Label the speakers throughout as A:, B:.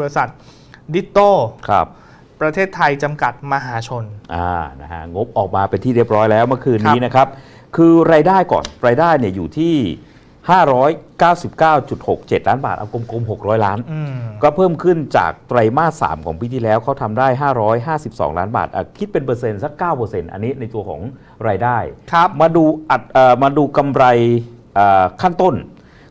A: บริษัทดิโต
B: ครับ
A: ประเทศไทยจำกัดมหาชน
B: อ่า นะฮะ งบออกมาเป็นที่เรียบร้อยแล้วเมื่อคืนนี้
A: ครับ
B: นะครับ คือรายได้ก่อน รายได้เนี่ยอยู่ที่ 599.67 ล้านบาท เอากลมๆ 600 ล้าน
A: อืม
B: ก็เพิ่มขึ้นจากไตรมาส 3 ของปีที่แล้วเขาทำได้ 552 ล้านบาทอะคิดเป็นเปอร์เซ็นต์สัก 9%อันนี้ในตัวของรายได้
A: ครับ
B: มาดูอัดเอ่อมาดูกำไรเอ่อขั้นต้น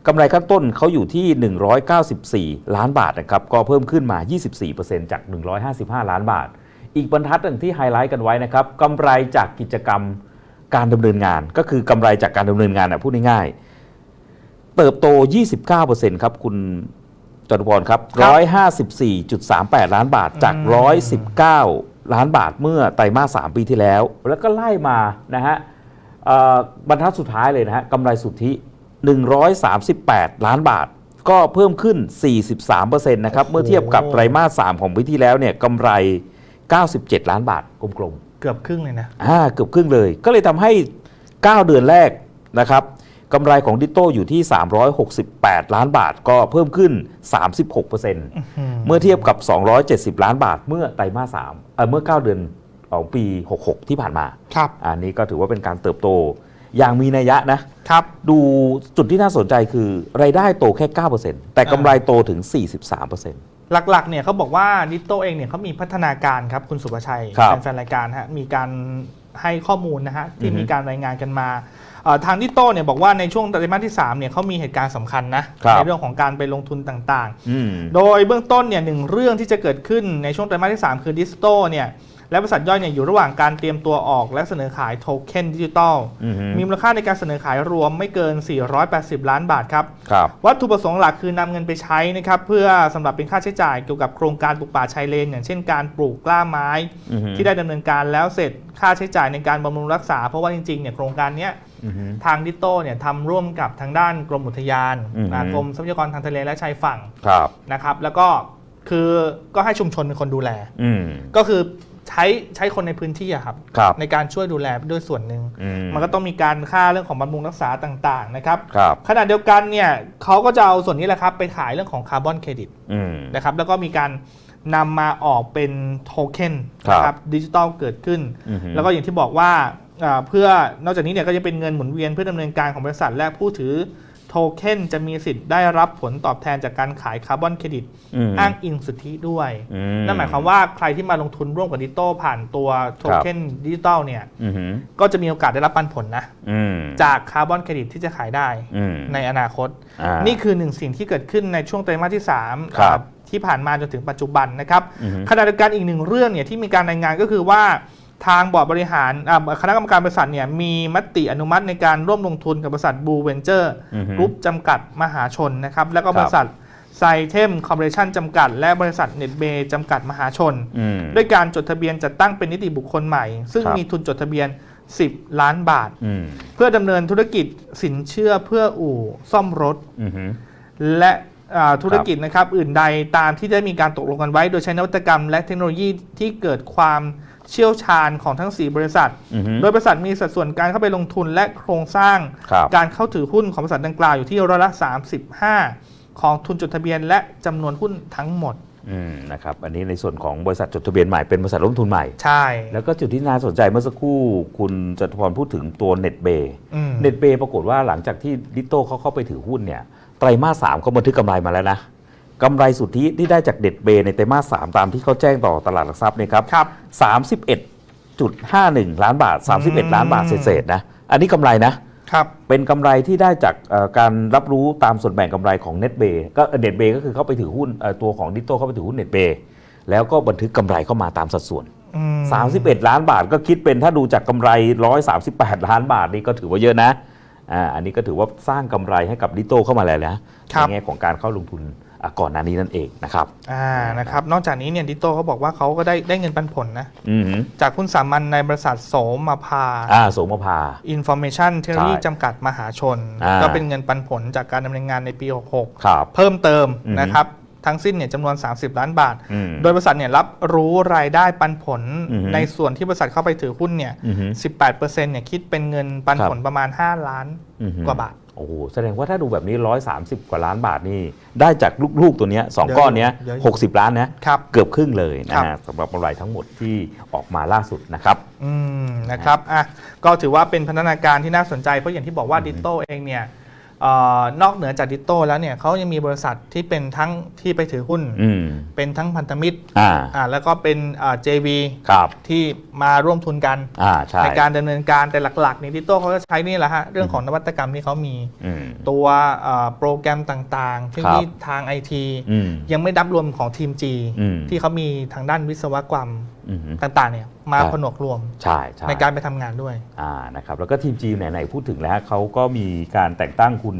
B: กำไรขั้นต้นเขาอยู่ที่ 194 ล้านบาทนะครับก็เพิ่มขึ้นมา 24%จาก 155 ล้านบาท อีกบรรทัดหนึ่งที่ไฮไลท์กันไว้นะครับกำไรจากกิจกรรมการดำเนินงาน ก็คือกำไรจากการดำเนินงานนะพูดง่ายๆเติบโต 29%ครับคุณจตุพรครับ 154.38 ล้านบาทจาก 119 ล้านบาทเมื่อไตรมาส 3 ปีที่แล้ว แล้วก็ไล่มานะฮะเอ่อบรรทัดสุดท้ายเลยนะฮะกำไรสุทธิ 138 ล้านบาท ก็เพิ่มขึ้น 43%นะครับ เมื่อเทียบกับไตรมาส 3 ของปีที่แล้วเนี่ยกำไร 97 ล้านบาทกลม
A: เกือบครึ่งเลยนะ
B: ๆอ่า เกือบครึ่งเลย ก็เลยทำให้ 9 เดือนแรกนะครับกำไรของดิโต้อยู่ที่ 368 ล้านบาท ก็เพิ่มขึ้น 36%เมื่อเทียบกับ 270 ล้านบาท เมื่อไตรมาส3เอ่อเมื่อ 9 เดือนของปี 66 ที่ผ่านมา
A: ครับ
B: อันนี้ก็ถือว่าเป็นการเติบโต อย่างมีนัยยะนะ
A: ครับ
B: ดูจุดที่น่าสนใจคือรายได้โตแค่ 9%แต่กำไรโตถึง 43%
A: หลักๆ เนี่ยเขาบอกว่าดิโตเองเนี่ยเขามีพัฒนาการครับคุณสุภชัย
B: ครับ
A: แฟนๆรายการฮะมีการให้ข้อมูลนะฮะที่
B: อือฮึ
A: มีการรายงานกันมาเอ่อทางดิโตเนี่ยบอกว่าในช่วงไตรมาสที่3เนี่ยเขามีเหตุการณ์สำคัญนะครับ ในเรื่องของการไปลงทุนต่างๆ
B: อืม
A: โดยเบื้องต้นเนี่ยหนึ่งเรื่องที่จะเกิดขึ้นในช่วงไตรมาสที่ 3 คือดิสโตเนี่ย และบริษัทย่อยเนี่ยอยู่ระหว่างการเตรียมตัวออก และเสนอขายโทเค็นดิจิตอล
B: อือฮึ
A: มีมูลค่าในการเสนอขายรวมไม่เกิน 480 ล้านบาทครับ
B: ครับ
A: วัตถุประสงค์หลักคือนำเงินไปใช้นะครับเพื่อสำหรับเป็นค่าใช้จ่ายเกี่ยวกับโครงการปลูกป่าชายเลน อย่างเช่นการปลูกกล้าไม้
B: อือฮึ
A: ที่ได้ดำเนินการแล้วเสร็จค่าใช้จ่ายในการบำรุงรักษา เพราะว่าจริงๆเนี่ยโครงการเนี้ย
B: อือฮึ
A: ทางดิโตเนี่ยทำร่วมกับทางด้านกรมอุทยาน
B: อือฮึ
A: อ่ากรมทรัพยากรทางทะเลและชายฝั่ง
B: ครับ
A: นะครับ แล้วก็คือก็ให้ชุมชนเป็นคนดูแล
B: อืม
A: ก็คือ ใช้ใช้คนในพื้นที่อะครับ
B: ครับ
A: ในการช่วยดูแลด้วยส่วนหนึ่ง
B: อื
A: มันก็ต้องมีการค่าเรื่องของบำรุงรักษาต่างๆนะครับ
B: ครับ
A: ขณะเดียวกันเนี่ยเขาก็จะเอาส่วนนี้แหละครับไปขายเรื่องของคาร์บอนเครดิต
B: อืม
A: นะครับแล้วก็มีการนำมาออกเป็นโทเค็น
B: ครับ
A: นะครับดิจิตอลเกิดขึ้น
B: อือฮึ
A: แล้วก็อย่างที่บอกว่าอ่าเพื่อนอกจากนี้เนี่ยก็จะเป็นเงินหมุนเวียนเพื่อดำเนินการของบริษัทและผู้ถือ โทเค็นจะมีสิทธิ์ได้รับผลตอบแทนจากการขายคาร์บอนเครดิต
B: อืม
A: อ้างอิงสุทธิด้วย
B: อื
A: นั่นหมายความว่าใครที่มาลงทุนร่วมกับดิจิตอลผ่านตัวโทเค็นดิจิตอลเนี่ย
B: อืม
A: ก็จะมีโอกาสได้รับปันผลนะ
B: อืม
A: จากคาร์บอนเครดิตที่จะขายได้
B: อืม
A: ในอนาคต
B: อ่า
A: นี่คือหนึ่งสิ่งที่เกิดขึ้นในช่วงไตรมาสที่3
B: ครับ
A: อ่าที่ผ่านมาจนถึงปัจจุบันนะครับ
B: อือฮึ
A: ขณะเดียวกันอีกหนึ่งเรื่องเนี่ยที่มีการรายงานก็คือว่า ทางบอร์ดบริหารอ่าคณะกรรมการบริษัทเนี่ยมีมติอนุมัติในการร่วมลงทุนกับบริษัทบูเวนเจอร์
B: อือฮึ
A: กรุ๊ปจำกัดมหาชนนะครับ แล้วก็
B: ครับ
A: บริษัทไซเทมคอร์ปอเรชั่นจำกัด และบริษัทเน็ตเบย์จำกัดมหาชน
B: อืม
A: ด้วยการจดทะเบียนจัดตั้งเป็นนิติบุคคลใหม่ ซึ่ง
B: ครับ
A: มีทุนจดทะเบียน 10 ล้านบาท
B: อืม
A: เพื่อดำเนินธุรกิจสินเชื่อเพื่ออู่ซ่อมรถ
B: อืม
A: และอ่าธุรกิจนะครับอื่นใดตามที่ได้มีการตกลงกันไว้ โดยใช้นวัตกรรมและเทคโนโลยีที่เกิดความ เชี่ยวชาญของทั้ง 4 บริษัท
B: อืม
A: โดยบริษัทมีสัดส่วนการเข้าไปลงทุนและโครงสร้าง
B: ครับ
A: การเข้าถือหุ้นของบริษัทดังกล่าวอยู่ที่ร้อยละ 35 ของทุนจดทะเบียนและจำนวนหุ้นทั้งหมด
B: อืมนะครับอันนี้ในส่วนของบริษัทจดทะเบียนใหม่เป็นบริษัทลงทุนใหม่
A: ใช่
B: แล้วก็จุดที่น่าสนใจเมื่อสักครู่คุณจตุพรพูดถึงตัวเน็ตเบย์
A: อืม
B: เน็ตเบย์ปรากฏว่าหลังจากที่ดิโต้เขาเข้าไปถือหุ้นเนี่ยไตรมาสสามเขาบันทึกกำไรมาแล้วนะ กำไรสุทธิที่ได้จากเน็ตเบย์ในไตรมาสสามตามที่เขาแจ้งต่อตลาดหลักทรัพย์เนี่ยครับ
A: ครับ
B: สามสิบเอ็ดจุดห้าหนึ่งล้านบาท 31 ล้านบาทเศษๆนะ อันนี้กำไรนะ
A: ครับ
B: เป็นกำไรที่ได้จากเอ่อการรับรู้ตามส่วนแบ่งกำไรของ n e t b a y ก็เน็ตเบย์ก็คือเขาไปถือหุ้นเอ่อตัวของดิโต้เขาไปถือหุ้นเน็ตเบย์แล้วก็บันทึกกำไรเข้ามาตามสัดส่วน
A: อืม
B: 31 ล้านบาทก็คิดเป็นถ้าดูจากกำไร 138 ล้านบาทนี่ก็ถือว่าเยอะนะอ่าอันนี้ก็ถือว่าสร้างกำไรให้กับดิโต้เข้ามาแล้วนะในแง่ของการเข้าลงทุนอะ ก่อนหน้านี้นั่นเองนะครับ
A: อ่านะครับนอกจากนี้เนี่ยดิโต้เขาบอกว่าเขาก็ได้ได้เงินปันผลนะ
B: อือหือ
A: จากหุ้นสามัญในบริษัทโสมพา
B: อ่าโสมภา
A: Information t e c h n o l o g y
B: ใช่
A: จำกัดมหาชน
B: อ่า
A: ก็เป็นเงินปันผลจากการดำเนินงานในปี 66
B: ครับ
A: เพิ่มเติม
B: อือฮึ
A: นะครับทั้งสิ้นเนี่ยจำนวน 30 ล้านบาท
B: อืม
A: โดยบริษัทเนี่ยรับรู้รายได้ปันผล
B: อือฮึ
A: ในส่วนที่บริษัทเข้าไปถือหุ้นเนี่ย
B: อือหือ
A: 18%เนี่ยคิดเป็นเงินปันผลประมาณ 5 ล้าน
B: อือหือ
A: กว่าบาท
B: โอ้โหแสดงว่าถ้าดูแบบนี้ 130 กว่าล้านบาทนี่ ได้จากลูกๆตัวเนี้ยสอง
A: เยอะ
B: ก้อนเนี้ย
A: เยอะอยู่
B: 60ล้านนะครับเกือบครึ่งเลยนะครับฮะสำหรับกำไรทั้งหมดที่ออกมาล่าสุดนะครับ
A: อืมนะครับอะก็ถือว่าเป็นพัฒนาการที่น่าสนใจเพราะอย่างที่บอกว่าดิโต้เองเนี่ยเอ่อนอกเหนือจากดิโต้แล้วเนี่ยเขายังมีบริษัทที่เป็นทั้งที่ไปถือหุ้น
B: อืม
A: เป็นทั้งพันธมิตร
B: อ่า
A: อ่าแล้วก็เป็นอ่า JV
B: ครับ
A: ที่มาร่วมทุนกัน
B: อ่า ใช่
A: ในการดำเนินการแต่หลักๆเนี่ยดิโต้เขาก็ใช้นี่แหละฮะเรื่องของนวัตกรรมที่เขามี
B: อืม
A: ตัวอ่าโปรแกรมต่างๆเทคโนโลยีทางไอที
B: อืม
A: ยังไม่นับรวมของทีม G
B: อืม
A: ที่เขามีทางด้านวิศวกรรม
B: อืม
A: ต่างๆเนี่ยมา
B: ครับ
A: ผนวกรวม
B: ใช่ใช่
A: ในการไปทำงานด้วย
B: อ่านะครับแล้วก็ทีมจีนไหนๆพูดถึงแล้วเขาก็มีการแต่งตั้งคุณ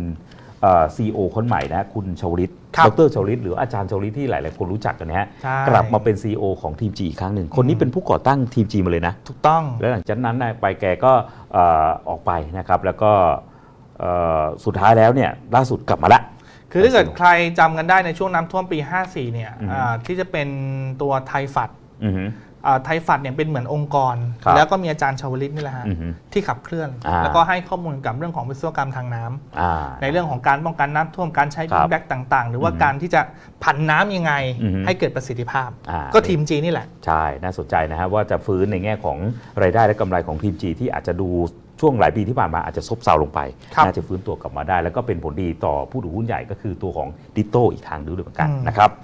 B: ซีโอคนใหม่นะคุณชวลิต
A: ครับ
B: ดรชวลิตหรืออาจารย์ชวลิตที่หลายๆคนรู้จักกันนะฮะ
A: ใช่
B: กลับมาเป็น CEO ของทีมจีอีกครั้งหนึ่ง คนนี้เป็นผู้ก่อตั้งทีมจีมาเลยนะ
A: ถูกต้อง
B: แล้วหลังจากนั้นนะไปแกก็เอ่อออกไปนะครับ แล้วก็เอ่อสุดท้ายแล้วเนี่ยล่าสุดกลับมาละ
A: คือถ้าเกิดใครจำกันได้ในช่วงน้ำท่วมปี 54 เนี่ย
B: อือฮึ
A: อ่าที่จะเป็นตัวไทยฝัด
B: อือฮึ
A: อ่า ไทยฝัดเนี่ยเป็นเหมือนองค์กร
B: ครับ
A: แล้วก็มีอาจารย์ชาวลิตนี่แหละฮะ
B: อือฮึ
A: ที่ขับเคลื่อน
B: อ่า
A: แล้วก็ให้ข้อมูลกับเรื่องของวิศวกรรมทางน้ำ
B: อ่า
A: ในเรื่องของการป้องกันน้ำท่วมการใช้
B: ครั
A: บิ๊
B: บ
A: กแบ็กต่าง ๆ หรือว่า
B: อือฮึ
A: การที่จะผันน้ำยังไง
B: อือฮึ
A: ให้เกิดประสิทธิภาพ
B: อ่า
A: ก็ทีมจีนี่แหละ
B: ใช่ น่าสนใจนะครับว่าจะฟื้นในแง่ของรายได้และกำไรของทีมจีที่อาจจะดูช่วงหลายปีที่ผ่านมาอาจจะซบเซาลงไป
A: ครับ
B: น่าจะฟื้นตัวกลับมาได้ แล้วก็เป็นผลดีต่อผู้ถือหุ้นใหญ่ก็คือตัวของดิโต้อีกทางด้วยเหมือนกัน
A: อืม
B: นะครับ